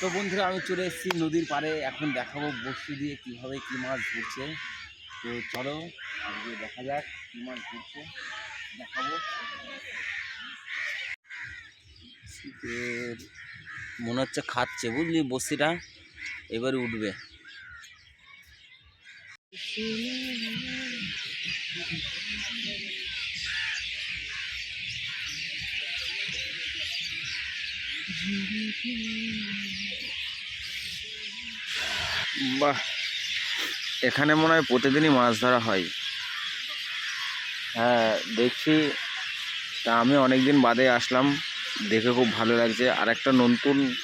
তো বন্ধুরা, আমি চলে এসেছি নদীর পাড়ে। এখন দেখাবো বসি দিয়ে কীভাবে কী মাছ ধরছে। তো চলো, আজকে দেখা যাক কী মাছ ধরছে। দেখাবো। মনে হচ্ছে খাচ্ছে, বুঝলি? বসিটা এবারে উঠবে। বাহ। এখানে মনে হয় প্রতিদিনই মাছ ধরা হয়। হ্যাঁ দেখছি। তা আমি অনেক দিন বাদে আসলাম। দেখে খুব ভালো লাগছে। আর একটা নতুন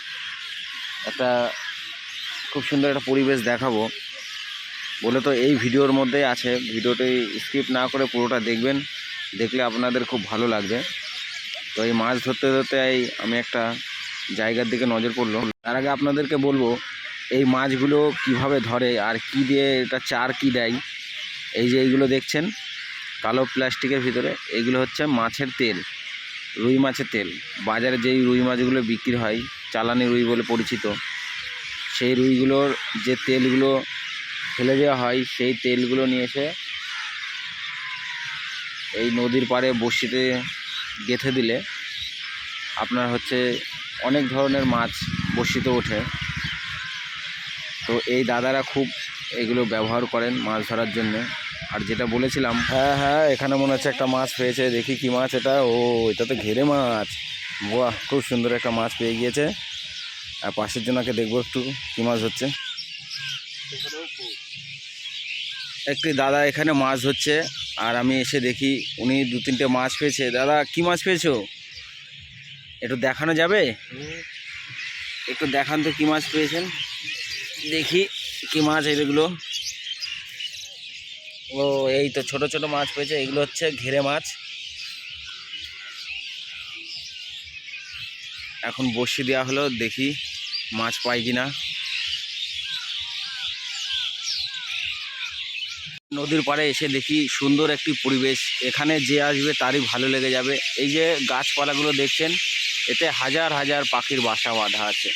একটা খুব সুন্দর একটা পরিবেশ দেখাবো। বলে তো এই ভিডিওর মধ্যেই আছে। ভিডিওটি স্কিপ না করে পুরোটা দেখবেন। দেখলে আপনাদের খুব ভালো লাগবে। তো এই মাছ ধরতে ধরতে আমি একটা জায়গার দিকে নজর পড়ল। তার আগে আপনাদেরকে বলব এই মাছগুলো কীভাবে ধরে আর কি দিয়ে এটা চার কি দেয়? এই যে এইগুলো দেখছেন, কালো প্লাস্টিকের ভিতরে। এগুলো হচ্ছে মাছের তেল, রুই মাছের তেল। বাজারে যেই রুই মাছগুলো বিক্রি হয়, চালানি রুই বলে পরিচিত, সেই রুইগুলোর যে তেলগুলো ফেলে দেওয়া হয়, সেই তেলগুলো নিয়ে এসে এই নদীর পাড়ে বসিতে গেঁথে দিলে আপনার হচ্ছে অনেক ধরনের মাছ বসিতে ওঠে। তো এই দাদারা খুব এগুলো ব্যবহার করেন মাছ ধরার জন্য। আর যেটা বলেছিলাম হ্যাঁ হ্যাঁ এখানে মনে হচ্ছে একটা মাছ পেয়েছে দেখি কি মাছ এটা। ও এটা তো ঘেরে মাছ। বাহ খুব সুন্দর একটা মাছ পেয়ে গিয়েছে। আর পাশের জনকে দেখব একটু কি মাছ হচ্ছে। একটি দাদা এখানে মাছ ধরছে আর আমি এসে দেখি উনি দু তিনটে মাছ পেয়েছে। দাদা কি মাছ পেয়েছ? একটু দেখানো যাবে? একটু দেখান তো কি মাছ পেয়েছেন। দেখি কি মাছ এগুলো। ও, এই তো ছোট ছোট মাছ পেয়েছে। এগুলো হচ্ছে ঘেরে মাছ। এখন বসি দেওয়া হলো, দেখি মাছ পাই কিনা। নদীর পাড়ে এসে দেখি সুন্দর একটি পরিবেশ। এখানে যে আসবে তারই ভালো লেগে যাবে। এই যে গাছপালাগুলো দেখছেন, এতে হাজার হাজার পাখির বাসা বাঁধা আছে।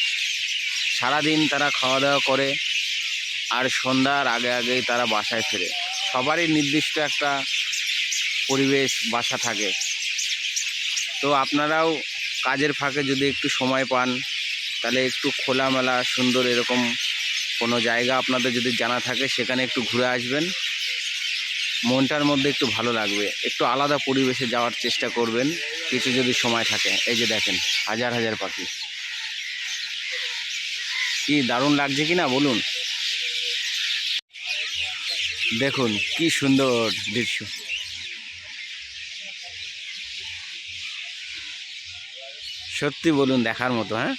সারাদিন তারা খাওয়া দাওয়া করে আর সন্ধ্যার আগে আগেই তারা বাসায় ফেরে। সবারই নির্দিষ্ট একটা পরিবেশ বাসা থাকে। তো আপনারাও কাজের ফাঁকে যদি একটু সময় পান, তাহলে একটু খোলামেলা, সুন্দর এরকম কোনো জায়গা আপনাদের যদি জানা থাকে, সেখানে একটু ঘুরে আসবেন। মনটার মধ্যে একটু ভালো লাগবে। একটু আলাদা পরিবেশে যাওয়ার চেষ্টা করবেন। কিছু যদি সময় থাকে। এই যে দেখেন, হাজার হাজার পাখি। কি দারুণ লাগছে কি না বলুন। দেখুন কি সুন্দর দৃশ্য। সত্যি বলুন দেখার মতো হ্যাঁ?